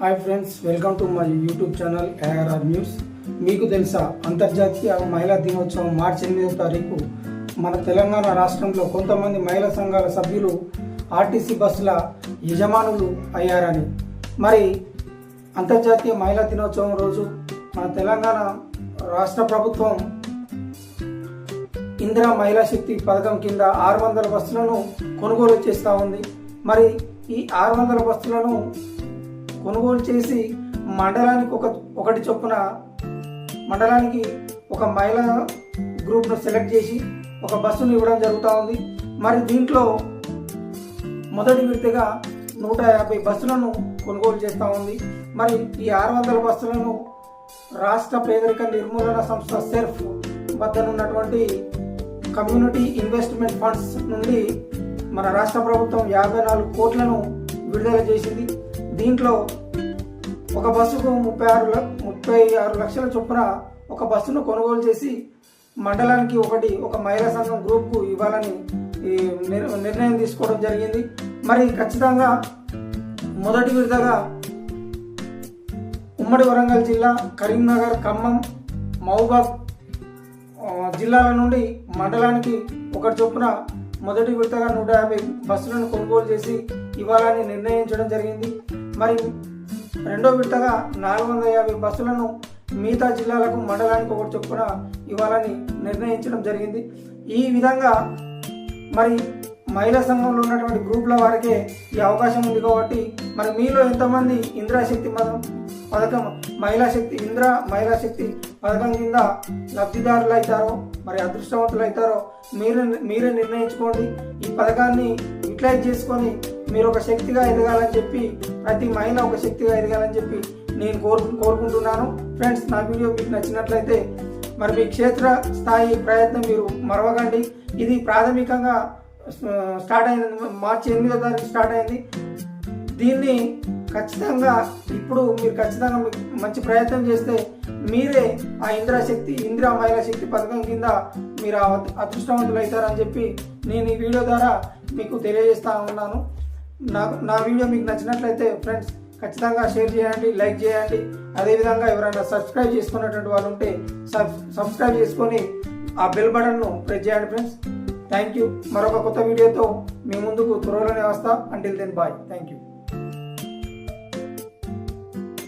Hi friends welcome to my YouTube channel ARR news మీకు తెలుసా అంతర్జాతీయ మహిళా దినోత్సవం మార్చి ఎనిమిదో తారీఖు. మన తెలంగాణ రాష్ట్రంలో కొంతమంది మహిళా సంఘాల సభ్యులు ఆర్టీసీ బస్సుల యజమానులు అయ్యారని. మరి అంతర్జాతీయ మహిళా దినోత్సవం రోజు మన తెలంగాణ రాష్ట్ర ప్రభుత్వం ఇందిరా మహిళా శక్తి పథకం కింద ఆరు వందల బస్సులను కొనుగోలు చేస్తూ ఉంది. మరి ఈ ఆరు వందల బస్సులను కొనుగోలు చేసి మండలానికి ఒక ఒకటి చొప్పున మండలానికి ఒక మహిళా గ్రూప్ను సెలెక్ట్ చేసి ఒక బస్సును ఇవ్వడం జరుగుతూ ఉంది. మరి దీంట్లో మొదటి విడతగా నూట యాభై బస్సులను కొనుగోలు చేస్తూ ఉంది. మరి ఈ ఆరు వందల బస్సులను రాష్ట్ర పేదరిక నిర్మూలన సంస్థ సెర్ఫ్ వద్దనున్నటువంటి కమ్యూనిటీ ఇన్వెస్ట్మెంట్ ఫండ్స్ నుండి మన రాష్ట్ర ప్రభుత్వం యాభై నాలుగు కోట్లను విడుదల చేసింది. దీంట్లో ఒక బస్సుకు ముప్పై ఆరు ముప్పై ఆరు లక్షల చొప్పున ఒక బస్సును కొనుగోలు చేసి మండలానికి ఒకటి ఒక మహిళా సంఘం గ్రూప్కు ఇవ్వాలని నిర్- నిర్ణయం తీసుకోవడం జరిగింది. మరి ఖచ్చితంగా మొదటి విడతగా ఉమ్మడి వరంగల్ జిల్లా కరీంనగర్ ఖమ్మం మహబూబాద్ జిల్లాల నుండి మండలానికి ఒకటి చొప్పున మొదటి విడతగా నూట యాభై బస్సులను కొనుగోలు చేసి ఇవ్వాలని నిర్ణయించడం జరిగింది. మరి రెండో విడతగా నాలుగు వందల యాభై బస్సులను మిగతా జిల్లాలకు మండలానికి ఒకటి చొప్పున ఇవ్వాలని నిర్ణయించడం జరిగింది. ఈ విధంగా మరి మహిళా సంఘంలో ఉన్నటువంటి గ్రూప్ల వారికే ఈ అవకాశం ఉంది కాబట్టి మరి మీలో ఎంతమంది ఇందిరా శక్తి పథకం పథకం మహిళా శక్తి ఇందిరా మహిళా శక్తి పథకం కింద లబ్ధిదారులు అవుతారో మరి అదృష్టవంతులు అవుతారో మీరు మీరే నిర్ణయించుకోండి. ఈ పథకాన్ని యూటిలైజ్ చేసుకొని మీరు ఒక శక్తిగా ఎదగాలని చెప్పి ప్రతి మహిళ ఒక శక్తిగా ఎదగాలని చెప్పి నేను కోరు కోరుకుంటున్నాను. ఫ్రెండ్స్ నా వీడియో మీకు నచ్చినట్లయితే మరి మీ క్షేత్ర స్థాయి ప్రయత్నం మీరు మరవకండి. ఇది ప్రాథమికంగా స్టార్ట్ అయింది. మార్చి ఎనిమిదో తారీఖు స్టార్ట్ అయింది. దీన్ని ఖచ్చితంగా ఇప్పుడు మీరు ఖచ్చితంగా మంచి ప్రయత్నం చేస్తే మీరే ఆ ఇందిరా శక్తి ఇందిరా మహిళా శక్తి పథకం కింద మీరు ఆ అదృష్టవంతులు అవుతారని చెప్పి నేను ఈ వీడియో ద్వారా మీకు తెలియజేస్తా ఉన్నాను. నాకు నా వీడియో మీకు నచ్చినట్లయితే ఫ్రెండ్స్ ఖచ్చితంగా షేర్ చేయండి లైక్ చేయండి. అదేవిధంగా ఎవరైనా సబ్స్క్రైబ్ చేసుకున్నటువంటి వాళ్ళు ఉంటే సబ్ సబ్స్క్రైబ్ చేసుకొని ఆ బెల్ బటన్ను ప్రెస్ చేయండి ఫ్రెండ్స్. Thank you. మరొక కొత్త వీడియోతో మీ ముందుకు త్వరలోనే వస్తా. Until then bye thank you